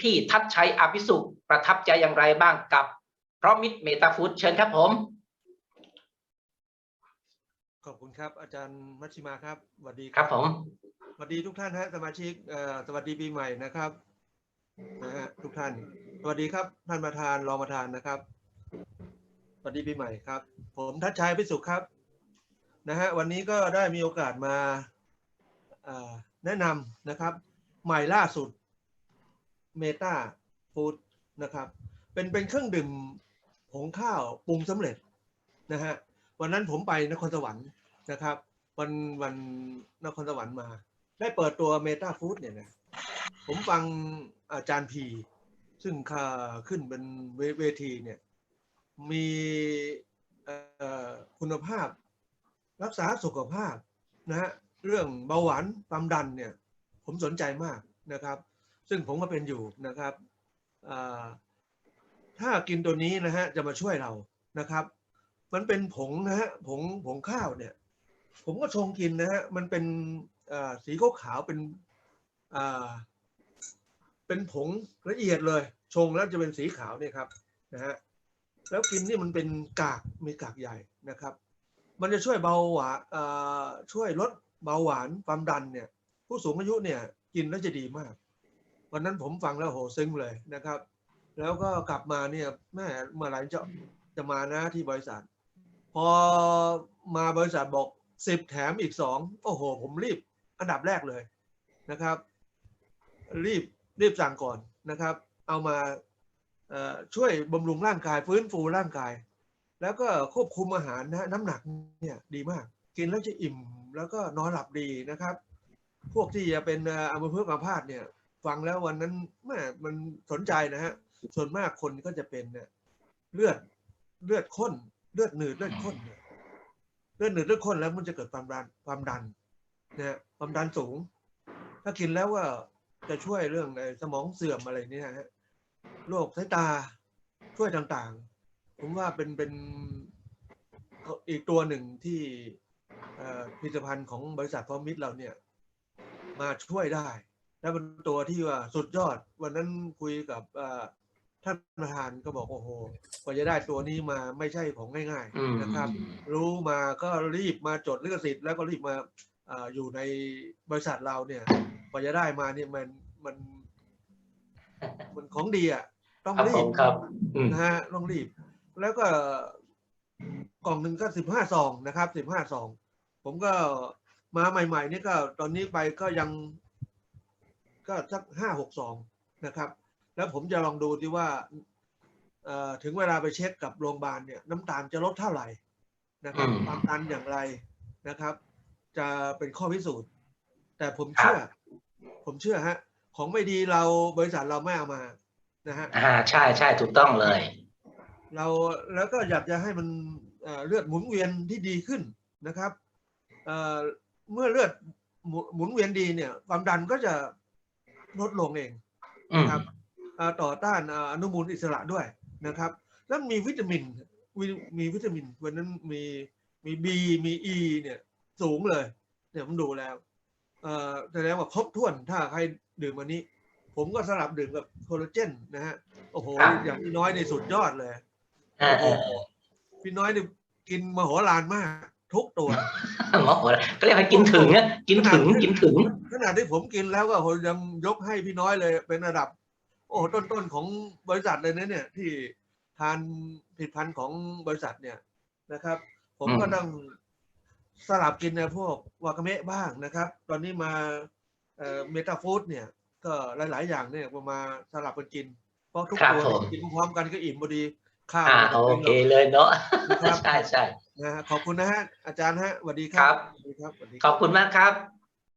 พี่ทัดชัยอภิสุขประทับใจอย่างไรบ้างกับเพราะมิตรเมตาฟูดเชิญครับผม ขอบคุณครับ อาจารย์มัชชิมาครับสวัสดีครับผมสวัสดีทุกท่านฮะสมาชิกเอ่อสวัสดีปีใหม่นะครับนะฮะทุกท่าน สวัสดีครับท่านประธานรองประธานนะครับสวัสดีปีใหม่ครับ ผมทัชชัยพิสุขครับนะฮะวันนี้ก็ได้มีโอกาสมาอ่าแนะนำนะครับ ใหม่ล่าสุด เมตาฟู้ดนะครับ เป็นเป็นเครื่องดื่มผงข้าวปรุงสำเร็จนะฮะวันนั้นผมไปนครสวรรค์นะครับ วันวันนครสวรรค์มา ได้เปิดตัวเมตาฟู้ดเนี่ยนะผมฟังอาจารย์พี ซึ่งค่าขึ้นเป็นเวทีเนี่ยมีคุณภาพรักษาสุขภาพนะฮะเรื่องเบาหวานความดันเนี่ยผมสนใจมากนะครับ ซึ่งผมก็เป็นอยู่นะครับถ้ากินตัวนี้นะฮะจะมาช่วยเรานะครับ มันเป็นผงนะฮะผงผงข้าวเนี่ย ผมก็ชงกินนะฮะมันเป็นอ่าสีขาวเป็นเป็นผงละเอียดเลย ชงแล้วจะเป็นสีขาวเนี่ยครับนะฮะแล้วกินนี่มันเป็นกากมีกากใหญ่นะครับ มันจะช่วยเบาหวานอ่าช่วยลดเบาหวานความดันเนี่ย ผู้สูงอายุเนี่ยกินแล้วจะดีมาก วันนั้นผมฟังแล้วโหซึ้งเลยนะครับ แล้วก็กลับมาเนี่ยแม่เมื่อไหร่จะจะมานะที่บริษัท พอมาบริษัทบอกสิบแถมอีกสองโอ้โห ผมรีบอันดับแรกเลยนะครับ รีบรีบสั่งก่อนนะครับ เอามาช่วยบำรุงร่างกายฟื้นฟูร่างกาย แล้วก็ควบคุมอาหารนะน้ำหนักเนี่ยดีมาก กินแล้วจะอิ่มแล้วก็นอนหลับดีนะครับ พวกที่จะเป็นอัมพฤกษ์อัมพาตเนี่ย ฟังแล้ววันนั้นแม่มันสนใจนะฮะ ส่วนมากคนก็จะเป็นเนี่ยเลือดเลือดข้น เลือดหนืดเลือดข้นเนี่ยเลือดหนืดเลือดข้นแล้วมันจะเกิดความดันความดันนะฮะความดันสูง ถ้ากินแล้วก็จะช่วยเรื่องไอ้สมองเสื่อมอะไรเนี่ยฮะโรคสายตาช่วยต่างๆ ผมว่าเป็นเป็นอีกตัวหนึ่งที่ผลิตภัณฑ์ของบริษัทพอมิตรเราเนี่ย มาช่วยได้ และเป็นตัวที่ว่าสุดยอด วันนั้นคุยกับเอ่อท่านประธานก็บอกโอ้โหกว่าจะได้ตัวนี้มาไม่ใช่ของง่ายอืมๆนะครับ รู้มาก็รีบมาจดลิขสิทธิ์แล้วก็รีบมาอาอยู่ในบริษัทเราเนี่ยกว่าจะได้มาเนี่ยมันมัน มันของดีอะต้องครับรีผบมครับอืมนะฮะต้องรีบ แล้วก็กล่องหนึ่งก็สิบห้าซองนะครับสิบห้าซอง ผมก็มาใหม่ ๆ นี่ก็ตอนนี้ไปก็ยัง ก็สักห้าหกซองนะครับ แล้วผมจะลองดูที่ว่าเอ่อถึงเวลาไปเช็คกับโรงพยาบาลเนี่ยน้ำตาลจะลดเท่าไหร่นะครับอืมความดันอย่างไรนะครับ จะเป็นข้อพิสูจน์ แต่ผมเชื่อ ผมเชื่อฮะของไม่ดีเราบริษัทเราไม่เอามานะฮะอ่าใช่ใช่ถูกต้องเลย เราแล้วก็อยากจะให้มันเอ่อเลือดหมุนเวียนที่ดีขึ้นนะครับเอ่อเมื่อเลือดหมุนหมุนเวียนดีเนี่ยความดันก็จะ ลดลงเองอืมครับเอ่อต่อต้านเอ่ออนุมูลอิสระด้วยนะครับ แล้วมีวิตามินวิมีวิตามิน วันนั้นมีมีบีมีอีเนี่ยสูงเลยเนี่ยผมดูแล้วเอ่อแสดงว่าครบถ้วนถ้าใครดื่มวันนี้ ผมก็สลับดื่มกับโคลลาเจนนะฮะโอ้โหครับอย่างพี่น้อยในสุดยอดเลยอ่าโอ้อ่าโหพี่น้อยนี่กินมโหฬารมาก ทุกตัว หมอโหดก็เรียกว่ากินถึงอะกินถึงกินถึง ขนาดที่ผมกินแล้วก็ผมยังยกให้พี่น้อยเลย เป็นระดับ โอ้โหต้นๆของบริษัทเลยนะเนี่ย ที่ทานผลิตภัณฑ์ของบริษัทเนี่ยนะครับ ผมก็อืมต้องสลับกินนะพวกวากาเมะบ้างนะครับ ตอนนี้มาเอ่อเมตาฟู้ดเนี่ย ก็หลาย ๆ อย่างเนี่ยมาสลับกันกิน เพราะทุกครับตัวผมกินพร้อมกันก็อิ่มพอดี ข้าวอ่าไม่โอต้องเคกินหรอกเลยเนาะครับใช่ใช่นะฮะขอบคุณนะฮะอาจารย์ฮะสวัสดีคครัรับสวัสดีครับสวัสดีขอบคุณมากครับ